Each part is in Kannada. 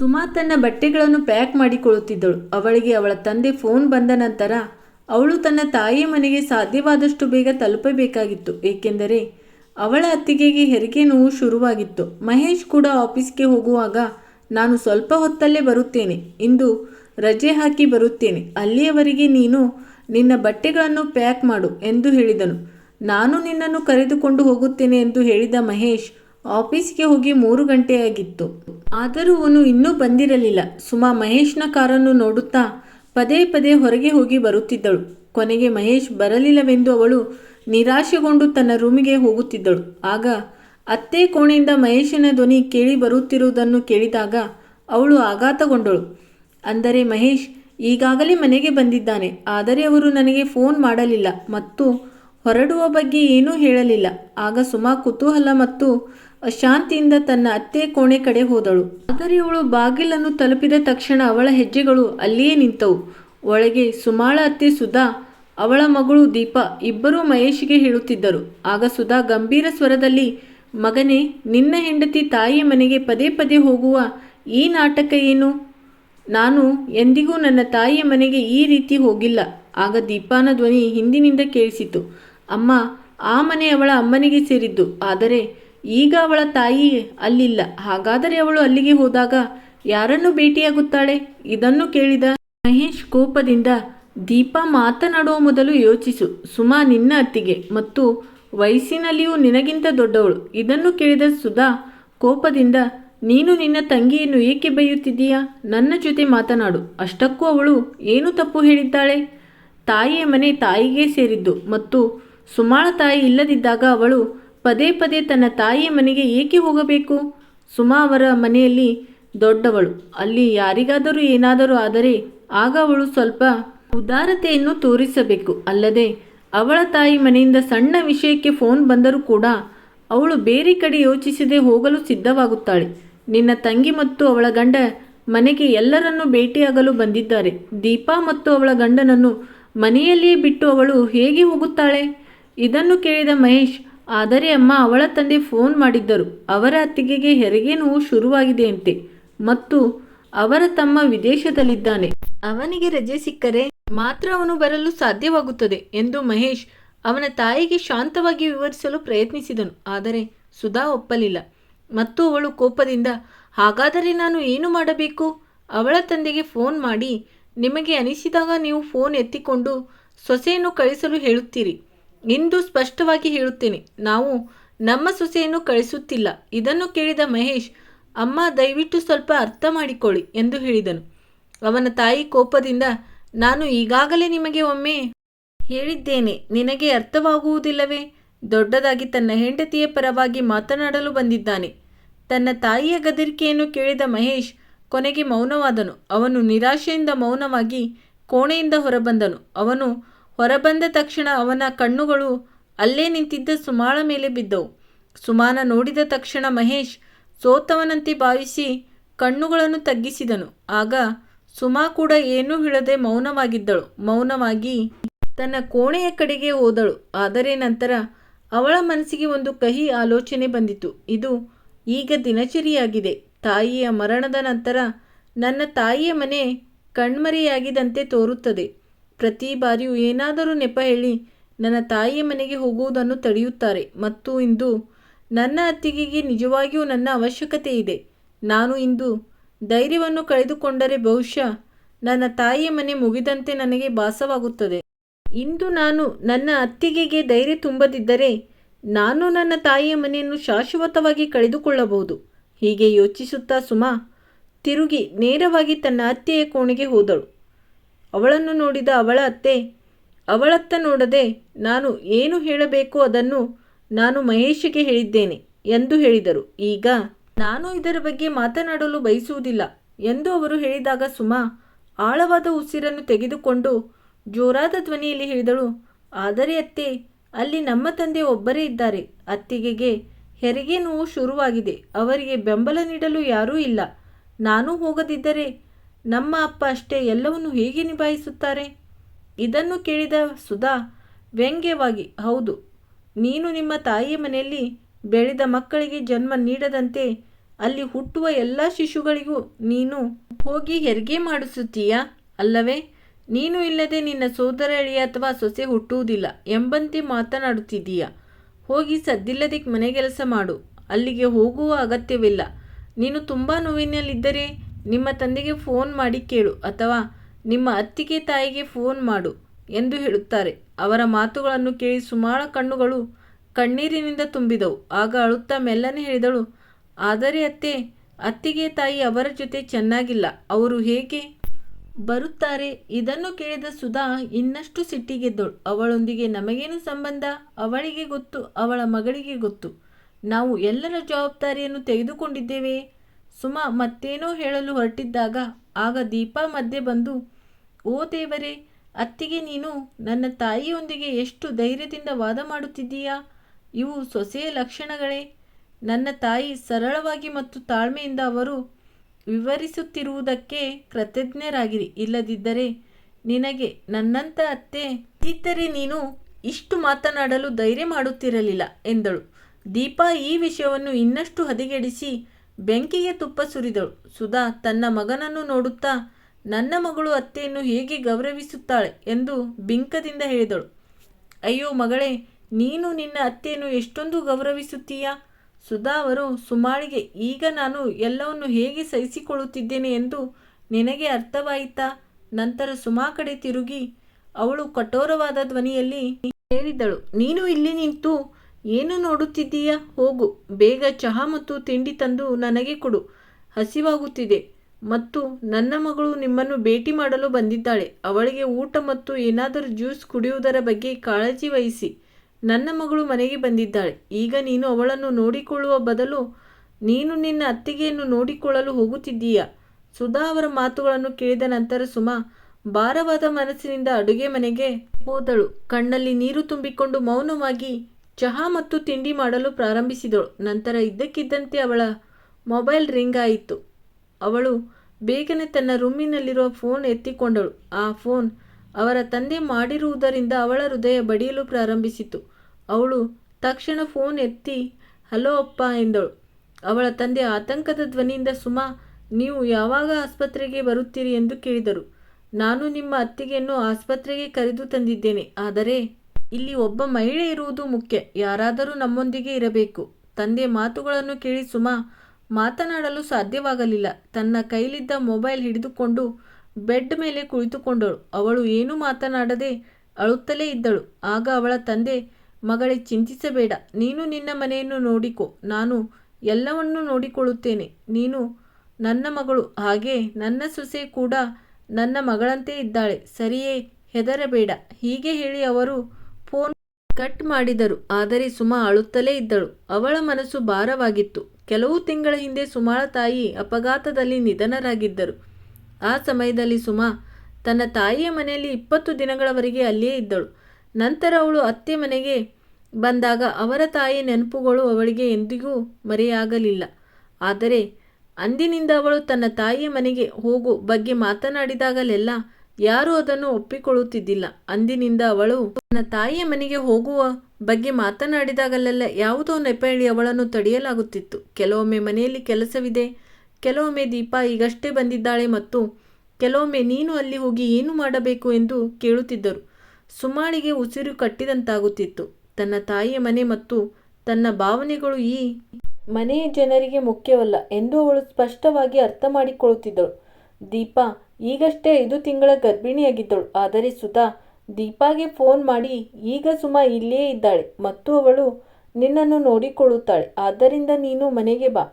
ಸುಮಾ ತನ್ನ ಬಟ್ಟೆಗಳನ್ನು ಪ್ಯಾಕ್ ಮಾಡಿಕೊಳ್ಳುತ್ತಿದ್ದಳು. ಅವಳಿಗೆ ಅವಳ ತಂದೆ ಫೋನ್ ಬಂದ ನಂತರ, ಅವಳು ತನ್ನ ತಾಯಿಯ ಮನೆಗೆ ಸಾಧ್ಯವಾದಷ್ಟು ಬೇಗ ತಲುಪಬೇಕಾಗಿತ್ತು. ಏಕೆಂದರೆ, ಅವಳ ಅತ್ತಿಗೆಗೆ ಹೆರಿಗೆ ನೋವು ಶುರುವಾಗಿತ್ತು. ಮಹೇಶ್ ಕೂಡ ಆಫೀಸ್ಗೆ ಹೋಗುವಾಗ, ನಾನು ಸ್ವಲ್ಪ ಹೊತ್ತಲ್ಲೇ ಬರುತ್ತೇನೆ. ಇಂದು ರಜೆ ಹಾಕಿ ಬರುತ್ತೇನೆ. ಅಲ್ಲಿಯವರೆಗೆ ನೀನು ನಿನ್ನ ಬಟ್ಟೆಗಳನ್ನು ಪ್ಯಾಕ್ ಮಾಡು ಎಂದು ಹೇಳಿದನು. ನಾನು ನಿನ್ನನ್ನು ಕರೆದುಕೊಂಡು ಹೋಗುತ್ತೇನೆ ಎಂದು ಹೇಳಿದ ಮಹೇಶ್ ಆಫೀಸ್ಗೆ ಹೋಗಿ ಮೂರು ಗಂಟೆಯಾಗಿತ್ತು ಆದರೂ ಅವನು ಇನ್ನೂ ಬಂದಿರಲಿಲ್ಲ. ಸುಮಾ ಮಹೇಶ್ನ ಕಾರನ್ನು ನೋಡುತ್ತಾ ಪದೇ ಪದೇ ಹೊರಗೆ ಹೋಗಿ ಬರುತ್ತಿದ್ದಳು. ಕೊನೆಗೆ ಮಹೇಶ್ ಬರಲಿಲ್ಲವೆಂದು ಅವಳು ನಿರಾಶೆಗೊಂಡು ತನ್ನ ರೂಮಿಗೆ ಹೋಗುತ್ತಿದ್ದಳು. ಆಗ ಅತ್ತೆ ಕೋಣೆಯಿಂದ ಮಹೇಶನ ಧ್ವನಿ ಕೇಳಿ ಬರುತ್ತಿರುವುದನ್ನು ಕೇಳಿದಾಗ ಅವಳು ಆಘಾತಗೊಂಡಳು. ಅಂದರೆ ಮಹೇಶ್ ಈಗಾಗಲೇ ಮನೆಗೆ ಬಂದಿದ್ದಾನೆ. ಆದರೆ ಅವರು ನನಗೆ ಫೋನ್ ಮಾಡಲಿಲ್ಲ ಮತ್ತು ಹೊರಡುವ ಬಗ್ಗೆ ಏನೂ ಹೇಳಲಿಲ್ಲ. ಆಗ ಸುಮಾ ಕುತೂಹಲ ಮತ್ತು ಅಶಾಂತಿಯಿಂದ ತನ್ನ ಅತ್ತೆ ಕೋಣೆ ಕಡೆ ಹೋದಳು. ಆದರೆ ಅವಳು ಬಾಗಿಲನ್ನು ತಲುಪಿದ ತಕ್ಷಣ ಅವಳ ಹೆಜ್ಜೆಗಳು ಅಲ್ಲಿಯೇ ನಿಂತವು. ಒಳಗೆ ಸುಮಾಳ ಅತ್ತೆ ಸುಧಾ, ಅವಳ ಮಗಳು ದೀಪ ಇಬ್ಬರೂ ಮಹೇಶಿಗೆ ಹೇಳುತ್ತಿದ್ದರು. ಆಗ ಸುಧಾ ಗಂಭೀರ ಸ್ವರದಲ್ಲಿ, ಮಗನೇ, ನಿನ್ನ ಹೆಂಡತಿ ತಾಯಿಯ ಮನೆಗೆ ಪದೇ ಪದೇ ಹೋಗುವ ಈ ನಾಟಕ ಏನು? ನಾನು ಎಂದಿಗೂ ನನ್ನ ತಾಯಿಯ ಮನೆಗೆ ಈ ರೀತಿ ಹೋಗಿಲ್ಲ. ಆಗ ದೀಪಾನ ಧ್ವನಿ ಹಿಂದಿನಿಂದ ಕೇಳಿಸಿತು. ಅಮ್ಮ, ಆ ಮನೆ ಅವಳ ಅಮ್ಮನಿಗೆ ಸೇರಿದ್ದು. ಆದರೆ ಈಗ ಅವಳ ತಾಯಿ ಅಲ್ಲಿಲ್ಲ. ಹಾಗಾದರೆ ಅವಳು ಅಲ್ಲಿಗೆ ಹೋದಾಗ ಯಾರನ್ನು ಭೇಟಿಯಾಗುತ್ತಾಳೆ? ಇದನ್ನು ಕೇಳಿದ ಮಹೇಶ್ ಕೋಪದಿಂದ, ದೀಪ ಮಾತನಾಡುವ ಮೊದಲು ಯೋಚಿಸು. ಸುಮಾ ನಿನ್ನ ಅತ್ತಿಗೆ ಮತ್ತು ವಯಸ್ಸಿನಲ್ಲಿಯೂ ನಿನಗಿಂತ ದೊಡ್ಡವಳು. ಇದನ್ನು ಕೇಳಿದ ಸುಧಾ ಕೋಪದಿಂದ, ನೀನು ನಿನ್ನ ತಂಗಿಯನ್ನು ಏಕೆ ಬೈಯುತ್ತಿದ್ದೀಯಾ? ನನ್ನ ಜೊತೆ ಮಾತನಾಡು. ಅಷ್ಟಕ್ಕೂ ಅವಳು ಏನು ತಪ್ಪು ಹೇಳಿದ್ದಾಳೆ? ತಾಯಿಯ ಮನೆ ತಾಯಿಗೆ ಸೇರಿದ್ದು ಮತ್ತು ಸುಮಾಳ ತಾಯಿ ಇಲ್ಲದಿದ್ದಾಗ ಅವಳು ಪದೇ ಪದೇ ತನ್ನ ತಾಯಿಯ ಮನೆಗೆ ಏಕೆ ಹೋಗಬೇಕು? ಸುಮಾ ಅವರ ಮನೆಯಲ್ಲಿ ದೊಡ್ಡವಳು. ಅಲ್ಲಿ ಯಾರಿಗಾದರೂ ಏನಾದರೂ ಆದರೆ ಆಗ ಅವಳು ಸ್ವಲ್ಪ ಉದಾರತೆಯನ್ನು ತೋರಿಸಬೇಕು. ಅಲ್ಲದೆ ಅವಳ ತಾಯಿ ಮನೆಯಿಂದ ಸಣ್ಣ ವಿಷಯಕ್ಕೆ ಫೋನ್ ಬಂದರೂ ಕೂಡ ಅವಳು ಬೇರೆ ಕಡೆ ಯೋಚಿಸದೆ ಹೋಗಲು ಸಿದ್ಧವಾಗುತ್ತಾಳೆ. ನಿನ್ನ ತಂಗಿ ಮತ್ತು ಅವಳ ಗಂಡ ಮನೆಗೆ ಎಲ್ಲರನ್ನೂ ಭೇಟಿಯಾಗಲು ಬಂದಿದ್ದಾರೆ. ದೀಪಾ ಮತ್ತು ಅವಳ ಗಂಡನನ್ನು ಮನೆಯಲ್ಲಿಯೇ ಬಿಟ್ಟು ಅವಳು ಹೇಗೆ ಹೋಗುತ್ತಾಳೆ? ಇದನ್ನು ಕೇಳಿದ ಮಹೇಶ್ ಆದರೆ ಅಮ್ಮ, ಅವಳ ತಂದೆ ಫೋನ್ ಮಾಡಿದ್ದರು. ಅವರ ಅತ್ತಿಗೆಗೆ ಹೆರಿಗೆ ನೋವು ಶುರುವಾಗಿದೆಯಂತೆ. ಮತ್ತು ಅವರ ತಮ್ಮ ವಿದೇಶದಲ್ಲಿದ್ದಾನೆ. ಅವನಿಗೆ ರಜೆ ಸಿಕ್ಕರೆ ಮಾತ್ರ ಅವನು ಬರಲು ಸಾಧ್ಯವಾಗುತ್ತದೆ ಎಂದು ಮಹೇಶ್ ಅವನ ತಾಯಿಗೆ ಶಾಂತವಾಗಿ ವಿವರಿಸಲು ಪ್ರಯತ್ನಿಸಿದನು. ಆದರೆ ಸುಧಾ ಒಪ್ಪಲಿಲ್ಲ. ಮತ್ತು ಅವಳು ಕೋಪದಿಂದ, ಹಾಗಾದರೆ ನಾನು ಏನು ಮಾಡಬೇಕು? ಅವಳ ತಂದೆಗೆ ಫೋನ್ ಮಾಡಿ, ನಿಮಗೆ ಅನಿಸಿದಾಗ ನೀವು ಫೋನ್ ಎತ್ತಿಕೊಂಡು ಸೊಸೆಯನ್ನು ಕಳಿಸಲು ಹೇಳುತ್ತೀರಿ. ಇಂದು ಸ್ಪಷ್ಟವಾಗಿ ಹೇಳುತ್ತೇನೆ. ನಾವು ನಮ್ಮ ಸೊಸೆಯನ್ನು ಕಳಿಸುತ್ತಿಲ್ಲ. ಇದನ್ನು ಕೇಳಿದ ಮಹೇಶ್, ಅಮ್ಮ ದಯವಿಟ್ಟು ಸ್ವಲ್ಪ ಅರ್ಥ ಮಾಡಿಕೊಳ್ಳಿ ಎಂದು ಹೇಳಿದನು. ಅವನ ತಾಯಿ ಕೋಪದಿಂದ, ನಾನು ಈಗಾಗಲೇ ನಿಮಗೆ ಒಮ್ಮೆ ಹೇಳಿದ್ದೇನೆ. ನಿನಗೆ ಅರ್ಥವಾಗುವುದಿಲ್ಲವೇ? ದೊಡ್ಡದಾಗಿ ತನ್ನ ಹೆಂಡತಿಯ ಪರವಾಗಿ ಮಾತನಾಡಲು ಬಂದಿದ್ದಾನೆ. ತನ್ನ ತಾಯಿಯ ಗದರಿಕೆಯನ್ನು ಕೇಳಿದ ಮಹೇಶ್ ಕೊನೆಗೆ ಮೌನವಾದನು. ಅವನು ನಿರಾಶೆಯಿಂದ ಮೌನವಾಗಿ ಕೋಣೆಯಿಂದ ಹೊರಬಂದನು. ಅವನು ಹೊರಬಂದ ತಕ್ಷಣ ಅವನ ಕಣ್ಣುಗಳು ಅಲ್ಲೇ ನಿಂತಿದ್ದ ಸುಮಾಳ ಮೇಲೆ ಬಿದ್ದವು. ಸುಮಾನ ನೋಡಿದ ತಕ್ಷಣ ಮಹೇಶ್ ಸೋತವನಂತೆ ಭಾವಿಸಿ ಕಣ್ಣುಗಳನ್ನು ತಗ್ಗಿಸಿದನು. ಆಗ ಸುಮಾ ಕೂಡ ಏನೂ ಹೇಳದೆ ಮೌನವಾಗಿದ್ದಳು. ಮೌನವಾಗಿ ತನ್ನ ಕೋಣೆಯ ಕಡೆಗೆ ಹೋದಳು. ಆದರೆ ನಂತರ ಅವಳ ಮನಸ್ಸಿಗೆ ಒಂದು ಕಹಿ ಆಲೋಚನೆ ಬಂದಿತು. ಇದು ಈಗ ದಿನಚರಿಯಾಗಿದೆ. ತಾಯಿಯ ಮರಣದ ನಂತರ ನನ್ನ ತಾಯಿಯ ಮನೆ ಕಣ್ಮರೆಯಾಗಿದಂತೆ ತೋರುತ್ತದೆ. ಪ್ರತಿ ಬಾರಿಯೂ ಏನಾದರೂ ನೆಪ ಹೇಳಿ ನನ್ನ ತಾಯಿಯ ಮನೆಗೆ ಹೋಗುವುದನ್ನು ತಡೆಯುತ್ತಾರೆ. ಮತ್ತು ಇಂದು ನನ್ನ ಅತ್ತಿಗೆಗೆ ನಿಜವಾಗಿಯೂ ನನ್ನ ಅವಶ್ಯಕತೆ ಇದೆ. ನಾನು ಇಂದು ಧೈರ್ಯವನ್ನು ಕಳೆದುಕೊಂಡರೆ ಬಹುಶಃ ನನ್ನ ತಾಯಿಯ ಮನೆ ಮುಗಿದಂತೆ ನನಗೆ ಭಾಸವಾಗುತ್ತದೆ. ಇಂದು ನಾನು ನನ್ನ ಅತ್ತಿಗೆಗೆ ಧೈರ್ಯ ತುಂಬದಿದ್ದರೆ ನಾನು ನನ್ನ ತಾಯಿಯ ಮನೆಯನ್ನು ಶಾಶ್ವತವಾಗಿ ಕಳೆದುಕೊಳ್ಳಬಹುದು. ಹೀಗೆ ಯೋಚಿಸುತ್ತಾ ಸುಮಾ ತಿರುಗಿ ನೇರವಾಗಿ ತನ್ನ ಅತ್ತೆಯ ಕೋಣೆಗೆ ಹೋದಳು. ಅವಳನ್ನು ನೋಡಿದ ಅವಳ ಅತ್ತೆ, ಅವಳತ್ತ ನೋಡದೆ ನಾನು ಏನು ಹೇಳಬೇಕೋ ಅದನ್ನು ನಾನು ಮಹೇಶಿಗೆ ಹೇಳಿದ್ದೇನೆ ಎಂದು ಹೇಳಿದರು. ಈಗ ನಾನು ಇದರ ಬಗ್ಗೆ ಮಾತನಾಡಲು ಬಯಸುವುದಿಲ್ಲ ಎಂದು ಅವರು ಹೇಳಿದಾಗ ಸುಮಾ ಆಳವಾದ ಉಸಿರನ್ನು ತೆಗೆದುಕೊಂಡು ಜೋರಾದ ಧ್ವನಿಯಲ್ಲಿ ಹೇಳಿದಳು, ಆದರೆ ಅತ್ತೆ, ಅಲ್ಲಿ ನಮ್ಮ ತಂದೆ ಒಬ್ಬರೇ ಇದ್ದಾರೆ. ಅತ್ತಿಗೆಗೆ ಹೆರಿಗೆ ನೋವು ಶುರುವಾಗಿದೆ. ಅವರಿಗೆ ಬೆಂಬಲ ನೀಡಲು ಯಾರೂ ಇಲ್ಲ. ನಾನು ಹೋಗದಿದ್ದರೆ ನಮ್ಮ ಅಪ್ಪ ಅಷ್ಟೇ ಎಲ್ಲವನ್ನೂ ಹೇಗೆ ನಿಭಾಯಿಸುತ್ತಾರೆ? ಇದನ್ನು ಕೇಳಿದ ಸುಧಾ, ವ್ಯಂಗ್ಯವಾಗಿ, ಹೌದು, ನೀನು ನಿಮ್ಮ ತಾಯಿಯ ಮನೆಯಲ್ಲಿ ಬೆಳೆದ ಮಕ್ಕಳಿಗೆ ಜನ್ಮ ನೀಡದಂತೆ ಅಲ್ಲಿ ಹುಟ್ಟುವ ಎಲ್ಲ ಶಿಶುಗಳಿಗೂ ನೀನು ಹೋಗಿ ಹೆರಿಗೆ ಮಾಡಿಸುತ್ತೀಯಾ? ಅಲ್ಲವೇ, ನೀನು ಇಲ್ಲದೆ ನಿನ್ನ ಸೋದರಳಿ ಅಥವಾ ಸೊಸೆ ಹುಟ್ಟುವುದಿಲ್ಲ ಎಂಬಂತೆ ಮಾತನಾಡುತ್ತಿದ್ದೀಯ. ಹೋಗಿ ಸದ್ದಿಲ್ಲದೆ ಮನೆಗೆಲಸ ಮಾಡು, ಅಲ್ಲಿಗೆ ಹೋಗುವ ಅಗತ್ಯವಿಲ್ಲ. ನೀನು ತುಂಬ ನೋವಿನಲ್ಲಿದ್ದರೆ ನಿಮ್ಮ ತಂದೆಗೆ ಫೋನ್ ಮಾಡಿ ಕೇಳು ಅಥವಾ ನಿಮ್ಮ ಅತ್ತಿಗೆ ತಾಯಿಗೆ ಫೋನ್ ಮಾಡು ಎಂದು ಹೇಳುತ್ತಾರೆ. ಅವರ ಮಾತುಗಳನ್ನು ಕೇಳಿ ಸುಮಾಳ ಕಣ್ಣುಗಳು ಕಣ್ಣೀರಿನಿಂದ ತುಂಬಿದವು. ಆಗ ಅಳುತ್ತಾ ಮೆಲ್ಲನೆ ಹೇಳಿದಳು, ಆದರೆ ಅತ್ತೆ, ಅತ್ತಿಗೆ ತಾಯಿ ಅವರ ಜೊತೆ ಚೆನ್ನಾಗಿಲ್ಲ. ಅವರು ಹೇಗೆ ಬರುತ್ತಾರೆ? ಇದನ್ನು ಕೇಳಿದ ಸುಧಾ ಇನ್ನಷ್ಟು ಸಿಟ್ಟಿಗೆದ್ದಳು. ಅವಳೊಂದಿಗೆ ನಮಗೇನು ಸಂಬಂಧ? ಅವಳಿಗೆ ಗೊತ್ತು, ಅವಳ ಮಗಳಿಗೆ ಗೊತ್ತು. ನಾವು ಎಲ್ಲರ ಜವಾಬ್ದಾರಿಯನ್ನು ತೆಗೆದುಕೊಂಡಿದ್ದೇವೆ. ಸುಮಾ ಮತ್ತೇನೋ ಹೇಳಲು ಹೊರಟಿದ್ದಾಗ, ಆಗ ದೀಪಾ ಮಧ್ಯೆ ಬಂದು, ಓ ದೇವರೇ, ಅತ್ತಿಗೆ ನೀನು ನನ್ನ ತಾಯಿಯೊಂದಿಗೆ ಎಷ್ಟು ಧೈರ್ಯದಿಂದ ವಾದ ಮಾಡುತ್ತಿದ್ದೀಯಾ? ಇವು ಸೊಸೆಯ ಲಕ್ಷಣಗಳೇ. ನನ್ನ ತಾಯಿ ಸರಳವಾಗಿ ಮತ್ತು ತಾಳ್ಮೆಯಿಂದ ಅವರು ವಿವರಿಸುತ್ತಿರುವುದಕ್ಕೆ ಕೃತಜ್ಞರಾಗಿರಿ. ಇಲ್ಲದಿದ್ದರೆ ನಿನಗೆ ನನ್ನಂಥ ಅತ್ತೆ ಇದ್ದರೆ ನೀನು ಇಷ್ಟು ಮಾತನಾಡಲು ಧೈರ್ಯ ಮಾಡುತ್ತಿರಲಿಲ್ಲ ಎಂದಳು. ದೀಪಾ ಈ ವಿಷಯವನ್ನು ಇನ್ನಷ್ಟು ಹದಗೆಡಿಸಿ ಬೆಂಕಿಗೆ ತುಪ್ಪ ಸುರಿದಳು. ಸುಧಾ, ತನ್ನ ಮಗನನ್ನು ನೋಡುತ್ತಾ, ನನ್ನ ಮಗಳು ಅತ್ತೆಯನ್ನು ಹೇಗೆ ಗೌರವಿಸುತ್ತಾಳೆ ಎಂದು ಬಿಂಕದಿಂದ ಹೇಳಿದಳು. ಅಯ್ಯೋ ಮಗಳೇ, ನೀನು ನಿನ್ನ ಅತ್ತೆಯನ್ನು ಎಷ್ಟೊಂದು ಗೌರವಿಸುತ್ತೀಯಾ? ಸುಧಾ ಅವರು, ಸುಮಾಳಿಗೆ, ಈಗ ನಾನು ಎಲ್ಲವನ್ನು ಹೇಗೆ ಸಹಿಸಿಕೊಳ್ಳುತ್ತಿದ್ದೇನೆ ಎಂದು ನಿನಗೆ ಅರ್ಥವಾಯಿತಾ? ನಂತರ ಸುಮಾ ಕಡೆ ತಿರುಗಿ, ಅವಳು ಕಠೋರವಾದ ಧ್ವನಿಯಲ್ಲಿ ಹೇಳಿದಳು. ನೀನು ಇಲ್ಲಿ ನಿಂತು ಏನು ನೋಡುತ್ತಿದ್ದೀಯಾ? ಹೋಗು, ಬೇಗ ಚಹಾ ಮತ್ತು ತಿಂಡಿ ತಂದು ನನಗೆ ಕೊಡು. ಹಸಿವಾಗುತ್ತಿದೆ ಮತ್ತು ನನ್ನ ಮಗಳು ನಿಮ್ಮನ್ನು ಭೇಟಿ ಮಾಡಲು ಬಂದಿದ್ದಾಳೆ. ಅವಳಿಗೆ ಊಟ ಮತ್ತು ಏನಾದರೂ ಜ್ಯೂಸ್ ಕುಡಿಯುವುದರ ಬಗ್ಗೆ ಕಾಳಜಿ ವಹಿಸಿ. ನನ್ನ ಮಗಳು ಮನೆಗೆ ಬಂದಿದ್ದಾಳೆ. ಈಗ ನೀನು ಅವಳನ್ನು ನೋಡಿಕೊಳ್ಳುವ ಬದಲು ನೀನು ನಿನ್ನ ಅತ್ತಿಗೆಯನ್ನು ನೋಡಿಕೊಳ್ಳಲು ಹೋಗುತ್ತಿದ್ದೀಯ? ಸುಧಾ ಅವರ ಮಾತುಗಳನ್ನು ಕೇಳಿದ ನಂತರ ಸುಮಾ ಭಾರವಾದ ಮನಸ್ಸಿನಿಂದ ಅಡುಗೆ ಮನೆಗೆ ಹೋದಳು. ಕಣ್ಣಲ್ಲಿ ನೀರು ತುಂಬಿಕೊಂಡು ಮೌನವಾಗಿ ಚಹಾ ಮತ್ತು ತಿಂಡಿ ಮಾಡಲು ಪ್ರಾರಂಭಿಸಿದಳು. ನಂತರ ಇದ್ದಕ್ಕಿದ್ದಂತೆ ಅವಳ ಮೊಬೈಲ್ ರಿಂಗ್ ಆಯಿತು. ಅವಳು ಬೇಗನೆ ತನ್ನ ರೂಮಿನಲ್ಲಿರುವ ಫೋನ್ ಎತ್ತಿಕೊಂಡಳು. ಆ ಫೋನ್ ಅವರ ತಂದೆ ಮಾಡಿರುವುದರಿಂದ ಅವಳ ಹೃದಯ ಬಡಿಯಲು ಪ್ರಾರಂಭಿಸಿತು. ಅವಳು ತಕ್ಷಣ ಫೋನ್ ಎತ್ತಿ, ಹಲೋ ಅಪ್ಪ ಎಂದಳು. ಅವಳ ತಂದೆ ಆತಂಕದ ಧ್ವನಿಯಿಂದ, ಸುಮಾ, ನೀವು ಯಾವಾಗ ಆಸ್ಪತ್ರೆಗೆ ಬರುತ್ತೀರಿ? ಎಂದು ಕೇಳಿದರು. ನಾನು ನಿಮ್ಮ ಅತ್ತಿಗೆಯನ್ನು ಆಸ್ಪತ್ರೆಗೆ ಕರೆದು ತಂದಿದ್ದೇನೆ. ಆದರೆ ಇಲ್ಲಿ ಒಬ್ಬ ಮಹಿಳೆ ಇರುವುದು ಮುಖ್ಯ. ಯಾರಾದರೂ ನಮ್ಮೊಂದಿಗೆ ಇರಬೇಕು. ತಂದೆ ಮಾತುಗಳನ್ನು ಕೇಳಿ ಸುಮಾ, ಮಾತನಾಡಲು ಸಾಧ್ಯವಾಗಲಿಲ್ಲ. ತನ್ನ ಕೈಲಿದ್ದ ಮೊಬೈಲ್ ಹಿಡಿದುಕೊಂಡು ಬೆಡ್ ಮೇಲೆ ಕುಳಿತುಕೊಂಡಳು. ಅವಳು ಏನೂ ಮಾತನಾಡದೆ ಅಳುತ್ತಲೇ ಇದ್ದಳು. ಆಗ ಅವಳ ತಂದೆ, ಮಗಳೇ, ಚಿಂತಿಸಬೇಡ. ನೀನು ನಿನ್ನ ಮನೆಯನ್ನು ನೋಡಿಕೊ. ನಾನು ಎಲ್ಲವನ್ನೂ ನೋಡಿಕೊಳ್ಳುತ್ತೇನೆ. ನೀನು ನನ್ನ ಮಗಳು. ಹಾಗೆ ನನ್ನ ಸೊಸೆ ಕೂಡ ನನ್ನ ಮಗಳಂತೆ ಇದ್ದಾಳೆ. ಸರಿಯೇ, ಹೆದರಬೇಡ. ಹೀಗೆ ಹೇಳಿ ಅವರು ಕಟ್ ಮಾಡಿದರು. ಆದರೆ ಸುಮಾ ಅಳುತ್ತಲೇ ಇದ್ದಳು. ಅವಳ ಮನಸ್ಸು ಭಾರವಾಗಿತ್ತು. ಕೆಲವು ತಿಂಗಳ ಹಿಂದೆ ಸುಮಾಳ ತಾಯಿ ಅಪಘಾತದಲ್ಲಿ ನಿಧನರಾಗಿದ್ದರು. ಆ ಸಮಯದಲ್ಲಿ ಸುಮಾ ತನ್ನ ತಾಯಿಯ ಮನೆಯಲ್ಲಿ ಇಪ್ಪತ್ತು ದಿನಗಳವರೆಗೆ ಅಲ್ಲಿಯೇ ಇದ್ದಳು. ನಂತರ ಅವಳು ಅತ್ತೆ ಮನೆಗೆ ಬಂದಾಗ ಅವರ ತಾಯಿ ನೆನಪುಗಳು ಅವಳಿಗೆ ಎಂದಿಗೂ ಮರೆಯಾಗಲಿಲ್ಲ. ಆದರೆ ಅಂದಿನಿಂದ ಅವಳು ತನ್ನ ತಾಯಿಯ ಮನೆಗೆ ಹೋಗು ಬಗ್ಗೆ ಮಾತನಾಡಿದಾಗಲೆಲ್ಲ ಯಾರೂ ಅದನ್ನು ಒಪ್ಪಿಕೊಳ್ಳುತ್ತಿದ್ದಿಲ್ಲ. ಅಂದಿನಿಂದ ಅವಳು ತನ್ನ ತಾಯಿಯ ಮನೆಗೆ ಹೋಗುವ ಬಗ್ಗೆ ಮಾತನಾಡಿದಾಗಲೆಲ್ಲ ಯಾವುದೋ ನೆಪ ಹೇಳಿ ಅವಳನ್ನು ತಡೆಯಲಾಗುತ್ತಿತ್ತು. ಕೆಲವೊಮ್ಮೆ ಮನೆಯಲ್ಲಿ ಕೆಲಸವಿದೆ, ಕೆಲವೊಮ್ಮೆ ದೀಪ ಈಗಷ್ಟೇ ಬಂದಿದ್ದಾಳೆ ಮತ್ತು ಕೆಲವೊಮ್ಮೆ ನೀನು ಅಲ್ಲಿ ಹೋಗಿ ಏನು ಮಾಡಬೇಕು ಎಂದು ಕೇಳುತ್ತಿದ್ದರು. ಸುಮಾಳಿಗೆ ಉಸಿರು ಕಟ್ಟಿದಂತಾಗುತ್ತಿತ್ತು. ತನ್ನ ತಾಯಿಯ ಮನೆ ಮತ್ತು ತನ್ನ ಭಾವನೆಗಳು ಈ ಮನೆಯ ಜನರಿಗೆ ಮುಖ್ಯವಲ್ಲ ಎಂದು ಅವಳು ಸ್ಪಷ್ಟವಾಗಿ ಅರ್ಥ ಮಾಡಿಕೊಳ್ಳುತ್ತಿದ್ದಳು ದೀಪಾ, ಈಗಷ್ಟೇ ಐದು ತಿಂಗಳ ಗರ್ಭಿಣಿಯಾಗಿದ್ದಳು. ಆದರೆ ಸುಧಾ, ದೀಪಾಗೆ ಫೋನ್ ಮಾಡಿ, ಈಗ ಸುಮಾ ಇಲ್ಲೇ ಇದ್ದಾಳೆ ಮತ್ತು ಅವಳು ನಿನ್ನನ್ನು ನೋಡಿಕೊಳ್ಳುತ್ತಾಳೆ. ಆದ್ದರಿಂದ ನೀನು ಮನೆಗೆ ಬಾ.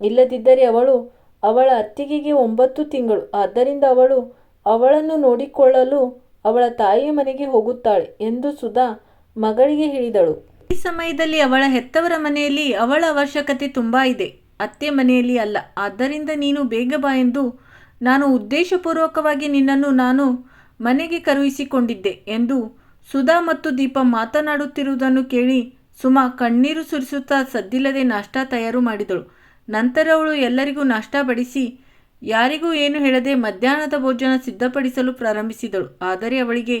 ಇಲ್ಲದಿದ್ದರೆ ಅವಳು ಅವಳ ಅತ್ತಿಗೆಗೆ ಒಂಬತ್ತು ತಿಂಗಳು. ಆದ್ದರಿಂದ ಅವಳು ಅವಳನ್ನು ನೋಡಿಕೊಳ್ಳಲು ಅವಳ ತಾಯಿಯ ಮನೆಗೆ ಹೋಗುತ್ತಾಳೆ ಎಂದು ಸುಧಾ ಮಗಳಿಗೆ ಹೇಳಿದಳು. ಈ ಸಮಯದಲ್ಲಿ ಅವಳ ಹೆತ್ತವರ ಮನೆಯಲ್ಲಿ ಅವಳ ಅವಶ್ಯಕತೆ ತುಂಬ ಇದೆ. ಅತ್ತೆ ಮನೆಯಲ್ಲಿ ಅಲ್ಲ. ಆದ್ದರಿಂದ ನೀನು ಬೇಗ ಬಾ ಎಂದು ನಾನು ಉದ್ದೇಶಪೂರ್ವಕವಾಗಿ ನಿನ್ನನ್ನು ನಾನು ಮನೆಗೆ ಕರುಹಿಸಿಕೊಂಡಿದ್ದೆ ಎಂದು ಸುಧಾ ಮತ್ತು ದೀಪ ಮಾತನಾಡುತ್ತಿರುವುದನ್ನು ಕೇಳಿ ಸುಮಾ ಕಣ್ಣೀರು ಸುರಿಸುತ್ತಾ ಸದ್ದಿಲ್ಲದೆ ನಾಷ್ಟ ತಯಾರು ಮಾಡಿದಳು. ನಂತರ ಅವಳು ಎಲ್ಲರಿಗೂ ನಾಷ್ಟ ಬಡಿಸಿ ಯಾರಿಗೂ ಏನು ಹೇಳದೆ ಮಧ್ಯಾಹ್ನದ ಭೋಜನ ಸಿದ್ಧಪಡಿಸಲು ಪ್ರಾರಂಭಿಸಿದಳು. ಆದರೆ ಅವಳಿಗೆ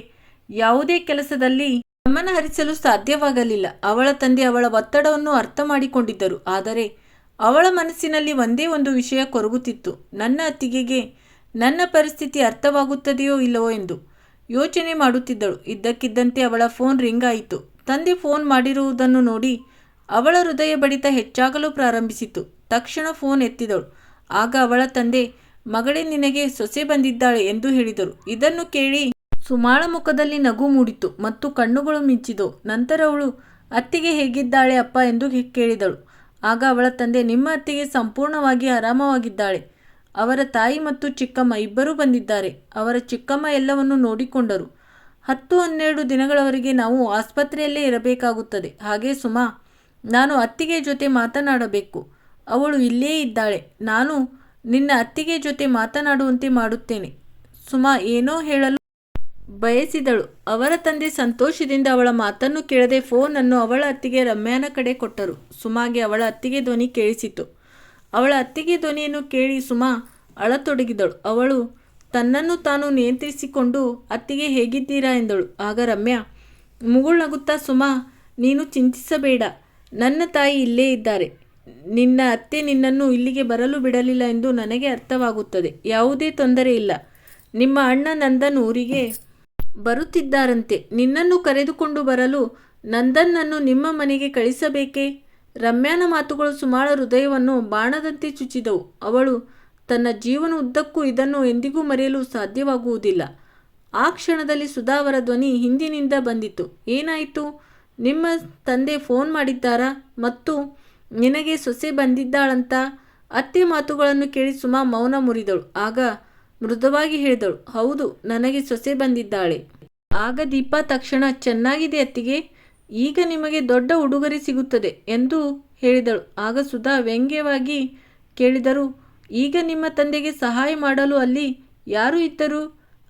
ಯಾವುದೇ ಕೆಲಸದಲ್ಲಿ ಗಮನ ಹರಿಸಲು ಸಾಧ್ಯವಾಗಲಿಲ್ಲ. ಅವಳ ತಂದೆ ಅವಳ ಒತ್ತಡವನ್ನು ಅರ್ಥ ಮಾಡಿಕೊಂಡಿದ್ದರು. ಆದರೆ ಅವಳ ಮನಸ್ಸಿನಲ್ಲಿ ಒಂದೇ ಒಂದು ವಿಷಯ ಕೊರಗುತ್ತಿತ್ತು. ನನ್ನ ಅತ್ತಿಗೆಗೆ, ನನ್ನ ಪರಿಸ್ಥಿತಿ ಅರ್ಥವಾಗುತ್ತದೆಯೋ ಇಲ್ಲವೋ ಎಂದು ಯೋಚನೆ ಮಾಡುತ್ತಿದ್ದಳು. ಇದ್ದಕ್ಕಿದ್ದಂತೆ ಅವಳ ಫೋನ್ ರಿಂಗ್ ಆಯಿತು. ತಂದೆ ಫೋನ್ ಮಾಡಿರುವುದನ್ನು ನೋಡಿ ಅವಳ ಹೃದಯ ಬಡಿತ ಹೆಚ್ಚಾಗಲು ಪ್ರಾರಂಭಿಸಿತು. ತಕ್ಷಣ ಫೋನ್ ಎತ್ತಿದಳು. ಆಗ ಅವಳ ತಂದೆ, ಮಗಳೇ, ನಿನಗೆ ಸೊಸೆ ಬಂದಿದ್ದಾಳೆ ಎಂದು ಹೇಳಿದರು. ಇದನ್ನು ಕೇಳಿ ಸುಮಾಳ ಮುಖದಲ್ಲಿ ನಗು ಮೂಡಿತು ಮತ್ತು ಕಣ್ಣುಗಳು ಮಿಂಚಿದವು. ನಂತರ ಅವಳು, ಅತ್ತಿಗೆ ಹೇಗಿದ್ದಾಳೆ ಅಪ್ಪ ಎಂದು ಕೇಳಿದಳು. ಆಗ ಅವಳ ತಂದೆ ನಿಮ್ಮ ಅತ್ತಿಗೆ ಸಂಪೂರ್ಣವಾಗಿ ಆರಾಮವಾಗಿದ್ದಾಳೆ. ಅವರ ತಾಯಿ ಮತ್ತು ಚಿಕ್ಕಮ್ಮ ಇಬ್ಬರೂ ಬಂದಿದ್ದಾರೆ. ಅವರ ಚಿಕ್ಕಮ್ಮ ಎಲ್ಲವನ್ನು ನೋಡಿಕೊಂಡರು. ಹತ್ತು ಹನ್ನೆರಡು ದಿನಗಳವರೆಗೆ ನಾವು ಆಸ್ಪತ್ರೆಯಲ್ಲೇ ಇರಬೇಕಾಗುತ್ತದೆ. ಹಾಗೆ ಸುಮಾ, ನಾನು ಅತ್ತಿಗೆ ಜೊತೆ ಮಾತನಾಡಬೇಕು. ಅವಳು ಇಲ್ಲೇ ಇದ್ದಾಳೆ. ನಾನು ನಿನ್ನ ಅತ್ತಿಗೆ ಜೊತೆ ಮಾತನಾಡುವಂತೆ ಮಾಡುತ್ತೇನೆ. ಸುಮಾ, ಏನೋ ಹೇಳಲು ಬಯಸಿದಳು. ಅವರ ತಂದೆ ಸಂತೋಷದಿಂದ ಅವಳ ಮಾತನ್ನು ಕೇಳದೆ ಫೋನನ್ನು ಅವಳ ಅತ್ತಿಗೆ ರಮ್ಯಾನ ಕಡೆ ಕೊಟ್ಟರು. ಸುಮಾಗೆ ಅವಳ ಅತ್ತಿಗೆ ಧ್ವನಿ ಕೇಳಿಸಿತು. ಅವಳ ಅತ್ತಿಗೆ ಧ್ವನಿಯನ್ನು ಕೇಳಿ ಸುಮಾ ಅಳತೊಡಗಿದಳು. ಅವಳು, ತನ್ನನ್ನು ತಾನು ನಿಯಂತ್ರಿಸಿಕೊಂಡು ಅತ್ತಿಗೆ ಹೇಗಿದ್ದೀರಾ? ಎಂದಳು. ಆಗ ರಮ್ಯಾ ಮುಗುಳ್ನಗುತ್ತಾ ಸುಮಾ, ನೀನು ಚಿಂತಿಸಬೇಡ. ನನ್ನ ತಾಯಿ ಇಲ್ಲೇ ಇದ್ದಾರೆ. ನಿನ್ನ ಅತ್ತೆ ನಿನ್ನನ್ನು ಇಲ್ಲಿಗೆ ಬರಲು ಬಿಡಲಿಲ್ಲ ಎಂದು ನನಗೆ ಅರ್ಥವಾಗುತ್ತದೆ. ಯಾವುದೇ ತೊಂದರೆ ಇಲ್ಲ. ನಿಮ್ಮ ಅಣ್ಣ ನಂದನ್ ಊರಿಗೆ ಬರುತ್ತಿದ್ದಾರಂತೆ. ನಿನ್ನನ್ನು ಕರೆದುಕೊಂಡು ಬರಲು ನಂದನ್ನನ್ನು ನಿಮ್ಮ ಮನೆಗೆ ಕಳಿಸಬೇಕೇ? ರಮ್ಯಾನ ಮಾತುಗಳು ಸುಮಾಳ ಹೃದಯವನ್ನು ಬಾಣದಂತೆ ಚುಚ್ಚಿದವು. ಅವಳು ತನ್ನ ಜೀವನ ಉದ್ದಕ್ಕೂ ಇದನ್ನು ಎಂದಿಗೂ ಮರೆಯಲು ಸಾಧ್ಯವಾಗುವುದಿಲ್ಲ. ಆ ಕ್ಷಣದಲ್ಲಿ ಸುಧಾವರ ಧ್ವನಿ ಹಿಂದಿನಿಂದ ಬಂದಿತು. ಏನಾಯಿತು? ನಿಮ್ಮ ತಂದೆ ಫೋನ್ ಮಾಡಿದ್ದಾರಾ? ಮತ್ತು ನಿನಗೆ ಸೊಸೆ ಬಂದಿದ್ದಾಳಂತ? ಅತ್ತೆ ಮಾತುಗಳನ್ನು ಕೇಳಿ ಸುಮಾ ಮೌನ ಮುರಿದಳು. ಆಗ ಮೃದುವಾಗಿ ಹೇಳಿದಳು, ಹೌದು, ನನಗೆ ಸೊಸೆ ಬಂದಿದ್ದಾಳೆ. ಆಗ ದೀಪಾ ತಕ್ಷಣ, ಚೆನ್ನಾಗಿದೆ ಅತ್ತಿಗೆ, ಈಗ ನಿಮಗೆ ದೊಡ್ಡ ಉಡುಗೊರೆ ಸಿಗುತ್ತದೆ ಎಂದು ಹೇಳಿದಳು. ಆಗ ಸುಧಾ ವ್ಯಂಗ್ಯವಾಗಿ ಕೇಳಿದರು, ಈಗ ನಿಮ್ಮ ತಂದೆಗೆ ಸಹಾಯ ಮಾಡಲು ಅಲ್ಲಿ ಯಾರು ಇದ್ದರು?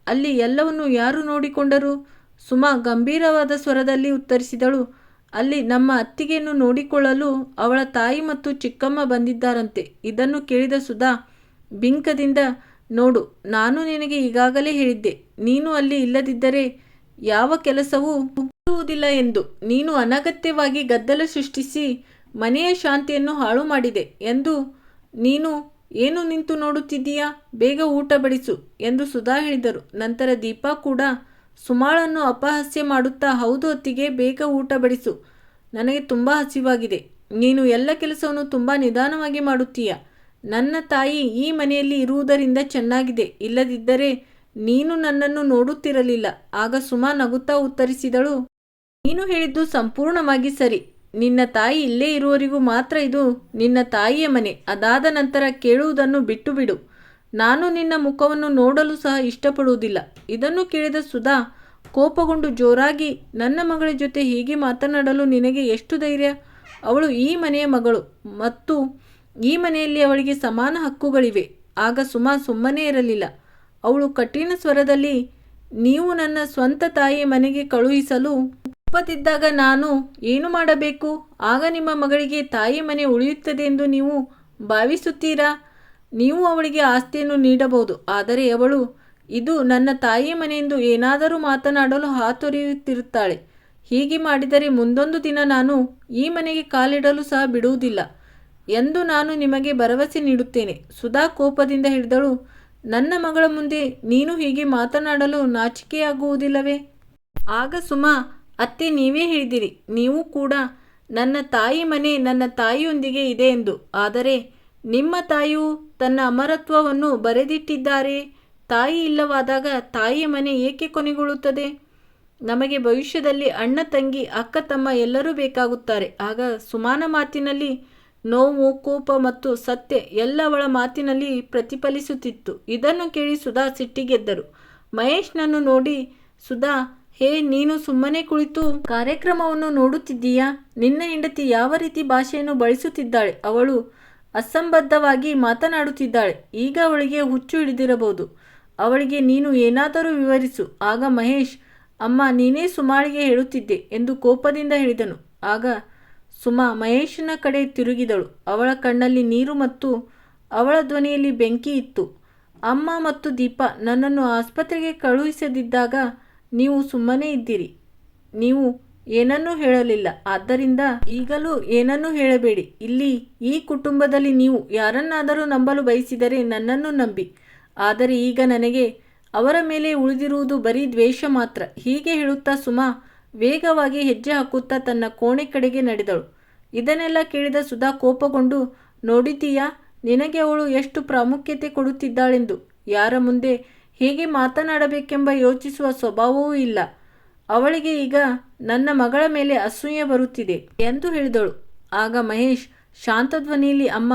ಅಲ್ಲಿ ಎಲ್ಲವನ್ನು ಯಾರು ನೋಡಿಕೊಂಡರು? ಸುಮಾ ಗಂಭೀರವಾದ ಸ್ವರದಲ್ಲಿ ಉತ್ತರಿಸಿದಳು, ಅಲ್ಲಿ ನಮ್ಮ ಅತ್ತಿಗೆಯನ್ನು ನೋಡಿಕೊಳ್ಳಲು ಅವಳ ತಾಯಿ ಮತ್ತು ಚಿಕ್ಕಮ್ಮ ಬಂದಿದ್ದಾರಂತೆ. ಇದನ್ನು ಕೇಳಿದ ಸುಧಾ ಬಿಂಕದಿಂದ ನೋಡು, ನಾನು ನಿನಗೆ ಈಗಾಗಲೇ ಹೇಳಿದ್ದೆ, ನೀನು ಅಲ್ಲಿ ಇಲ್ಲದಿದ್ದರೆ ಯಾವ ಕೆಲಸವೂ ಮಾಡುವುದಿಲ್ಲ ಎಂದು. ನೀನು ಅನಗತ್ಯವಾಗಿ ಗದ್ದಲ ಸೃಷ್ಟಿಸಿ ಮನೆಯ ಶಾಂತಿಯನ್ನು ಹಾಳು ಮಾಡಿದೆ ಎಂದು ನೀನು ಏನು ನಿಂತು ನೋಡುತ್ತಿದ್ದೀಯಾ? ಬೇಗ ಊಟ ಬಡಿಸು ಎಂದು ಸುಧಾ ಹೇಳಿದರು. ನಂತರ ದೀಪಾ ಕೂಡ ಸುಮಾಳನ್ನು ಅಪಹಾಸ್ಯ ಮಾಡುತ್ತಾ ಹೌದು ಹೊತ್ತಿಗೆ ಬೇಗ ಊಟ ಬಡಿಸು, ನನಗೆ ತುಂಬ ಹಸಿವಾಗಿದೆ. ನೀನು ಎಲ್ಲ ಕೆಲಸವನ್ನು ತುಂಬ ನಿಧಾನವಾಗಿ ಮಾಡುತ್ತೀಯ? ನನ್ನ ತಾಯಿ ಈ ಮನೆಯಲ್ಲಿ ಇರುವುದರಿಂದ ಚೆನ್ನಾಗಿದೆ. ಇಲ್ಲದಿದ್ದರೆ ನೀನು ನನ್ನನ್ನು ನೋಡುತ್ತಿರಲಿಲ್ಲ. ಆಗ ಸುಮಾ ನಗುತ್ತಾ ಉತ್ತರಿಸಿದಳು, ನೀನು ಹೇಳಿದ್ದು ಸಂಪೂರ್ಣವಾಗಿ ಸರಿ. ನಿನ್ನ ತಾಯಿ ಇಲ್ಲೇ ಇರುವವರಿಗೂ ಮಾತ್ರ ಇದು ನಿನ್ನ ತಾಯಿಯ ಮನೆ. ಅದಾದ ನಂತರ ಕೇಳುವುದನ್ನು ಬಿಟ್ಟು ಬಿಡು ನಾನು ನಿನ್ನ ಮುಖವನ್ನು ನೋಡಲು ಸಹ ಇಷ್ಟಪಡುವುದಿಲ್ಲ. ಇದನ್ನು ಕೇಳಿದ ಸುಧಾ ಕೋಪಗೊಂಡು ಜೋರಾಗಿ, ನನ್ನ ಮಗಳ ಜೊತೆ ಹೀಗೆ ಮಾತನಾಡಲು ನಿನಗೆ ಎಷ್ಟು ಧೈರ್ಯ? ಅವಳು ಈ ಮನೆಯ ಮಗಳು ಮತ್ತು ಈ ಮನೆಯಲ್ಲಿ ಅವಳಿಗೆ ಸಮಾನ ಹಕ್ಕುಗಳಿವೆ. ಆಗ ಸುಮಾ ಸುಮ್ಮನೆ ಇರಲಿಲ್ಲ. ಅವಳು ಕಠಿಣ ಸ್ವರದಲ್ಲಿ, ನೀವು ನನ್ನ ಸ್ವಂತ ತಾಯಿ ಮನೆಗೆ ಕಳುಹಿಸಲು ಒಪ್ಪದಿದ್ದಾಗ ನಾನು ಏನು ಮಾಡಬೇಕು? ಆಗ ನಿಮ್ಮ ಮಗಳಿಗೆ ತಾಯಿ ಮನೆ ಉಳಿಯುತ್ತದೆ ಎಂದು ನೀವು ಭಾವಿಸುತ್ತೀರಾ? ನೀವು ಅವಳಿಗೆ ಆಸ್ತಿಯನ್ನು ನೀಡಬಹುದು. ಆದರೆ ಅವಳು, ಇದು ನನ್ನ ತಾಯಿ ಮನೆಯೆಂದು ಏನಾದರೂ ಮಾತನಾಡಲು ಹಾತೊರೆಯುತ್ತಿರುತ್ತಾಳೆ. ಹೀಗೆ ಮಾಡಿದರೆ ಮುಂದೊಂದು ದಿನ ನಾನು ಈ ಮನೆಗೆ ಕಾಲಿಡಲು ಸಹ ಬಿಡುವುದಿಲ್ಲ. ಎಂದು ನಾನು ನಿಮಗೆ ಭರವಸೆ ನೀಡುತ್ತೇನೆ. ಸುಧಾ ಕೋಪದಿಂದ ಹಿಡಿದಳು, ನನ್ನ ಮಗಳ ಮುಂದೆ ನೀನು ಹೀಗೆ ಮಾತನಾಡಲು ನಾಚಿಕೆಯಾಗುವುದಿಲ್ಲವೇ? ಆಗ ಸುಮಾ, ಅತ್ತೆ ನೀವೇ ಹೇಳಿದಿರಿ ನೀವು ಕೂಡ ನನ್ನ ತಾಯಿ ಮನೆ ನನ್ನ ತಾಯಿಯೊಂದಿಗೆ ಇದೆ ಎಂದು. ಆದರೆ ನಿಮ್ಮ ತಾಯಿಯು ತನ್ನ ಅಮರತ್ವವನ್ನು ಬರೆದಿಟ್ಟಿದ್ದಾರೆ. ತಾಯಿ ಇಲ್ಲವಾದಾಗ ತಾಯಿಯ ಮನೆ ಏಕೆ ಕೊನೆಗೊಳ್ಳುತ್ತದೆ? ನಮಗೆ ಭವಿಷ್ಯದಲ್ಲಿ ಅಣ್ಣ, ತಂಗಿ, ಅಕ್ಕ, ತಮ್ಮ ಎಲ್ಲರೂ ಬೇಕಾಗುತ್ತಾರೆ. ಆಗ ಸುಮಾನ ಮಾತಿನಲ್ಲಿ ನೋವು, ಕೋಪ ಮತ್ತು ಸತ್ಯ ಎಲ್ಲ ಅವಳ ಮಾತಿನಲ್ಲಿ ಪ್ರತಿಫಲಿಸುತ್ತಿತ್ತು. ಇದನ್ನು ಕೇಳಿ ಸುಧಾ ಸಿಟ್ಟಿಗೆದ್ದರು. ಮಹೇಶ್ನನ್ನು ನೋಡಿ, ಸುಧಾ, ಹೇ, ನೀನು ಸುಮ್ಮನೆ ಕುಳಿತು ಕಾರ್ಯಕ್ರಮವನ್ನು ನೋಡುತ್ತಿದ್ದೀಯಾ? ನಿನ್ನ ಹೆಂಡತಿ ಯಾವ ರೀತಿ ಭಾಷೆಯನ್ನು ಬಳಸುತ್ತಿದ್ದಾಳೆ? ಅವಳು ಅಸಂಬದ್ಧವಾಗಿ ಮಾತನಾಡುತ್ತಿದ್ದಾಳೆ. ಈಗ ಅವಳಿಗೆ ಹುಚ್ಚು ಹಿಡಿದಿರಬಹುದು. ಅವಳಿಗೆ ನೀನು ಏನಾದರೂ ವಿವರಿಸು. ಆಗ ಮಹೇಶ್, ಅಮ್ಮ, ನೀನೇ ಸುಮಾಳಿಗೆ ಹೇಳುತ್ತಿದ್ದೆ ಎಂದು ಕೋಪದಿಂದ ಹೇಳಿದನು. ಆಗ ಸುಮಾ ಮಹೇಶನ ಕಡೆ ತಿರುಗಿದಳು. ಅವಳ ಕಣ್ಣಲ್ಲಿ ನೀರು ಮತ್ತು ಅವಳ ಧ್ವನಿಯಲ್ಲಿ ಬೆಂಕಿ ಇತ್ತು. ಅಮ್ಮ ಮತ್ತು ದೀಪ ನನ್ನನ್ನು ಆಸ್ಪತ್ರೆಗೆ ಕಳುಹಿಸದಿದ್ದಾಗ ನೀವು ಸುಮ್ಮನೆ ಇದ್ದೀರಿ. ನೀವು ಏನನ್ನೂ ಹೇಳಲಿಲ್ಲ. ಆದ್ದರಿಂದ ಈಗಲೂ ಏನನ್ನೂ ಹೇಳಬೇಡಿ. ಇಲ್ಲಿ ಈ ಕುಟುಂಬದಲ್ಲಿ ನೀವು ಯಾರನ್ನಾದರೂ ನಂಬಲು ಬಯಸಿದರೆ ನನ್ನನ್ನು ನಂಬಿ. ಆದರೆ ಈಗ ನನಗೆ ಅವರ ಮೇಲೆ ಉಳಿದಿರುವುದು ಬರೀ ದ್ವೇಷ ಮಾತ್ರ. ಹೀಗೆ ಹೇಳುತ್ತಾ ಸುಮಾ ವೇಗವಾಗಿ ಹೆಜ್ಜೆ ಹಾಕುತ್ತಾ ತನ್ನ ಕೋಣೆ ಕಡೆಗೆ ನಡೆದಳು. ಇದನ್ನೆಲ್ಲ ಕೇಳಿದ ಸುಧಾ ಕೋಪಗೊಂಡು, ನೋಡಿದ್ದೀಯಾ, ನಿನಗೆ ಅವಳು ಎಷ್ಟು ಪ್ರಾಮುಖ್ಯತೆ ಕೊಡುತ್ತಿದ್ದಾಳೆಂದು. ಯಾರ ಮುಂದೆ ಹೇಗೆ ಮಾತನಾಡಬೇಕೆಂಬ ಯೋಚಿಸುವ ಸ್ವಭಾವವೂ ಇಲ್ಲ. ಅವಳಿಗೆ ಈಗ ನನ್ನ ಮಗಳ ಮೇಲೆ ಅಸೂಯೆ ಬರುತ್ತಿದೆ ಎಂದು ಹೇಳಿದಳು. ಆಗ ಮಹೇಶ್, ಶಾಂತಧ್ವನಿಯಲ್ಲಿ, ಅಮ್ಮ,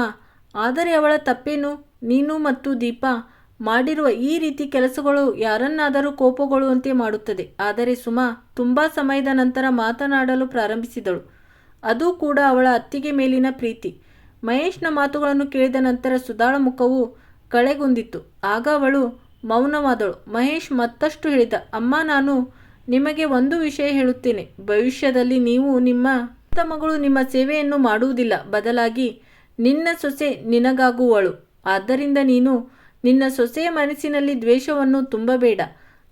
ಆದರೆ ಅವಳ ತಪ್ಪೇನು? ನೀನು ಮತ್ತು ದೀಪಾ ಮಾಡಿರುವ ಈ ರೀತಿ ಕೆಲಸಗಳು ಯಾರನ್ನಾದರೂ ಕೋಪಗೊಳ್ಳುವಂತೆ ಮಾಡುತ್ತದೆ. ಆದರೆ ಸುಮಾ ತುಂಬ ಸಮಯದ ನಂತರ ಮಾತನಾಡಲು ಪ್ರಾರಂಭಿಸಿದಳು. ಅದು ಕೂಡ ಅವಳ ಅತ್ತಿಗೆ ಮೇಲಿನ ಪ್ರೀತಿ. ಮಹೇಶ್ನ ಮಾತುಗಳನ್ನು ಕೇಳಿದ ನಂತರ ಸುಧಾಳ ಮುಖವು ಕಳೆಗುಂದಿತ್ತು. ಆಗ ಅವಳು ಮೌನವಾದಳು. ಮಹೇಶ್ ಮತ್ತಷ್ಟು ಹೇಳಿದ, ಅಮ್ಮ, ನಾನು ನಿಮಗೆ ಒಂದು ವಿಷಯ ಹೇಳುತ್ತೇನೆ. ಭವಿಷ್ಯದಲ್ಲಿ ನೀವು ನಿಮ್ಮ ಮಗಳು ನಿಮ್ಮ ಸೇವೆಯನ್ನು ಮಾಡುವುದಿಲ್ಲ. ಬದಲಾಗಿ ನಿನ್ನ ಸೊಸೆ ನಿನಗಾಗುವಳು. ಆದ್ದರಿಂದ ನೀನು ನಿನ್ನ ಸೊಸೆಯ ಮನಸ್ಸಿನಲ್ಲಿ ದ್ವೇಷವನ್ನು ತುಂಬಬೇಡ.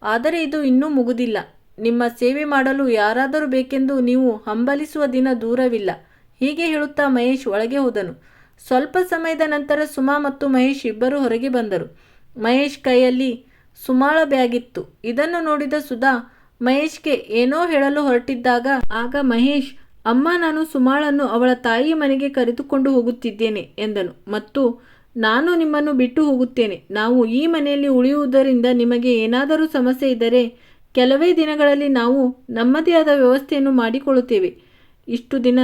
ಆದರೆ ಇದು ಇನ್ನೂ ಮುಗುದಿಲ್ಲ. ನಿಮ್ಮ ಸೇವೆ ಮಾಡಲು ಯಾರಾದರೂ ಬೇಕೆಂದು ನೀವು ಹಂಬಲಿಸುವ ದಿನ ದೂರವಿಲ್ಲ. ಹೀಗೆ ಹೇಳುತ್ತಾ ಮಹೇಶ್ ಒಳಗೆ ಹೋದನು. ಸ್ವಲ್ಪ ಸಮಯದ ನಂತರ ಸುಮಾ ಮತ್ತು ಮಹೇಶ್ ಇಬ್ಬರು ಹೊರಗೆ ಬಂದರು. ಮಹೇಶ್ ಕೈಯಲ್ಲಿ ಸುಮಾಳ ಬ್ಯಾಗ್ ಇತ್ತು ಇದನ್ನು ನೋಡಿದ ಸುಧಾ, ಮಹೇಶ್ಗೆ ಏನೋ ಹೇಳಲು ಹೊರಟಿದ್ದಾಗ, ಆಗ ಮಹೇಶ್, ಅಮ್ಮ, ನಾನು ಸುಮಾಳನ್ನು ಅವಳ ತಾಯಿ ಮನೆಗೆ ಕರೆದುಕೊಂಡು ಹೋಗುತ್ತಿದ್ದೇನೆ ಎಂದನು. ಮತ್ತು ನಾನು ನಿಮ್ಮನ್ನು ಬಿಟ್ಟು ಹೋಗುತ್ತೇನೆ. ನಾವು ಈ ಮನೆಯಲ್ಲಿ ಉಳಿಯುವುದರಿಂದ ನಿಮಗೆ ಏನಾದರೂ ಸಮಸ್ಯೆ ಇದ್ದರೆ ಕೆಲವೇ ದಿನಗಳಲ್ಲಿ ನಾವು ನಮ್ಮದೇ ಆದ ವ್ಯವಸ್ಥೆಯನ್ನು ಮಾಡಿಕೊಳ್ಳುತ್ತೇವೆ. ಇಷ್ಟು ದಿನ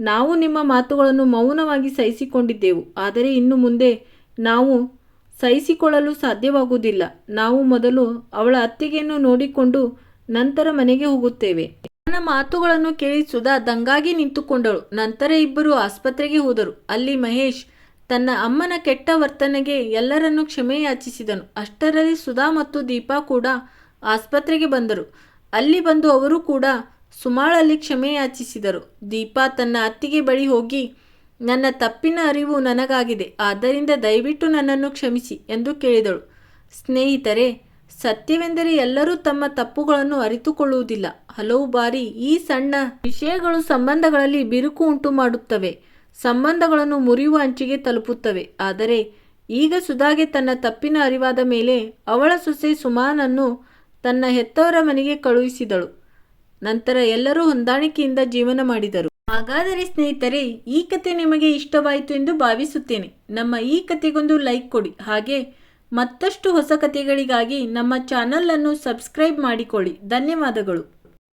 ನಾವು ನಿಮ್ಮ ಮಾತುಗಳನ್ನು ಮೌನವಾಗಿ ಸಹಿಸಿಕೊಂಡಿದ್ದೆವು. ಆದರೆ ಇನ್ನು ಮುಂದೆ ನಾವು ಸಹಿಸಿಕೊಳ್ಳಲು ಸಾಧ್ಯವಾಗುವುದಿಲ್ಲ. ನಾವು ಮೊದಲು ಅವಳ ಅತ್ತಿಗೆಯನ್ನು ನೋಡಿಕೊಂಡು ನಂತರ ಮನೆಗೆ ಹೋಗುತ್ತೇವೆ. ನನ್ನ ಮಾತುಗಳನ್ನು ಕೇಳಿ ಸುಧಾ ದಂಗಾಗಿ ನಿಂತುಕೊಂಡಳು. ನಂತರ ಇಬ್ಬರು ಆಸ್ಪತ್ರೆಗೆ ಹೋದರು. ಅಲ್ಲಿ ಮಹೇಶ್ ತನ್ನ ಅಮ್ಮನ ಕೆಟ್ಟ ವರ್ತನೆಗೆ ಎಲ್ಲರನ್ನೂ ಕ್ಷಮೆ ಯಾಚಿಸಿದನು ಅಷ್ಟರಲ್ಲಿ ಸುಧಾ ಮತ್ತು ದೀಪಾ ಕೂಡ ಆಸ್ಪತ್ರೆಗೆ ಬಂದರು. ಅಲ್ಲಿ ಬಂದು ಅವರು ಕೂಡ ಸುಮಾಳಲ್ಲಿ ಕ್ಷಮೆ ಯಾಚಿಸಿದರು ದೀಪಾ ತನ್ನ ಅತ್ತಿಗೆ ಬಳಿ ಹೋಗಿ, ನನ್ನ ತಪ್ಪಿನ ಅರಿವು ನನಗಾಗಿದೆ, ಆದ್ದರಿಂದ ದಯವಿಟ್ಟು ನನ್ನನ್ನು ಕ್ಷಮಿಸಿ ಎಂದು ಕೇಳಿದಳು. ಸ್ನೇಹಿತರೆ, ಸತ್ಯವೆಂದರೆ ಎಲ್ಲರೂ ತಮ್ಮ ತಪ್ಪುಗಳನ್ನು ಅರಿತುಕೊಳ್ಳುವುದಿಲ್ಲ. ಹಲವು ಬಾರಿ ಈ ಸಣ್ಣ ವಿಷಯಗಳು ಸಂಬಂಧಗಳಲ್ಲಿ ಬಿರುಕು ಉಂಟು ಮಾಡುತ್ತವೆ ಸಂಬಂಧಗಳನ್ನು ಮುರಿಯುವ ಅಂಚಿಗೆ ತಲುಪುತ್ತವೆ. ಆದರೆ ಈಗ ಸುಧಾಗೆ ತನ್ನ ತಪ್ಪಿನ ಅರಿವಾದ ಮೇಲೆ ಅವಳ ಸೊಸೆ ಸುಮಾನನ್ನು ತನ್ನ ಹೆತ್ತವರ ಮನೆಗೆ ಕಳುಹಿಸಿದಳು. ನಂತರ ಎಲ್ಲರೂ ಹೊಂದಾಣಿಕೆಯಿಂದ ಜೀವನ ಮಾಡಿದರು. ಹಾಗಾದರೆ ಸ್ನೇಹಿತರೆ, ಈ ಕತೆ ನಿಮಗೆ ಇಷ್ಟವಾಯಿತು ಎಂದು ಭಾವಿಸುತ್ತೇನೆ. ನಮ್ಮ ಈ ಕತೆಗೊಂದು ಲೈಕ್ ಕೊಡಿ. ಹಾಗೆ ಮತ್ತಷ್ಟು ಹೊಸ ಕತೆಗಳಿಗಾಗಿ ನಮ್ಮ ಚಾನಲನ್ನು ಸಬ್ಸ್ಕ್ರೈಬ್ ಮಾಡಿಕೊಳ್ಳಿ. ಧನ್ಯವಾದಗಳು.